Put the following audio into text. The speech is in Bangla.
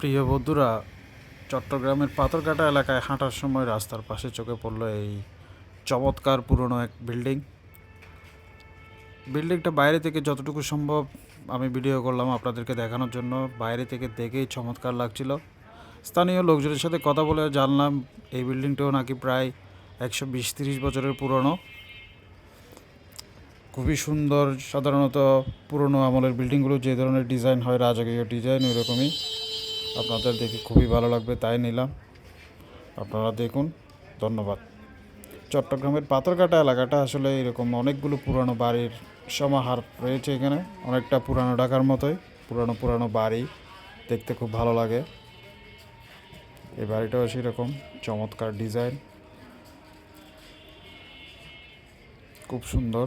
প্রিয় বন্ধুরা, চট্টগ্রামের পাথরঘাটা এলাকায় হাঁটার সময় রাস্তার পাশে চোখে পড়ল এই চমৎকার পুরনো এক বিল্ডিং। বিল্ডিংটা বাইরে থেকে যতটুকু সম্ভব আমি ভিডিও করলাম আপনাদেরকে দেখানোর জন্য। বাইরে থেকে দেখেই চমৎকার লাগছিল। স্থানীয় লোকজনের সাথে কথা বলে জানলাম এই বিল্ডিংটাও নাকি প্রায় একশো বিশ তিরিশ বছরের পুরনো। খুবই সুন্দর সাধারণত পুরনো আমলের বিল্ডিংগুলো যে ধরনের ডিজাইন হয়, রাজকীয় ডিজাইন ওই রকমই। আপনাদের দেখে খুবই ভালো লাগবে, তাই নিলাম। আপনারা দেখুন, ধন্যবাদ। চট্টগ্রামের পাথরঘাটা এলাকাটা আসলে এরকম অনেকগুলো পুরানো বাড়ির সমাহার রয়েছে এখানে, অনেকটা পুরানো ঢাকার মতোই, পুরানো পুরানো বাড়ি, দেখতে খুব ভালো লাগে। এই বাড়িটাও সেরকম, চমৎকার ডিজাইন। খুব সুন্দর।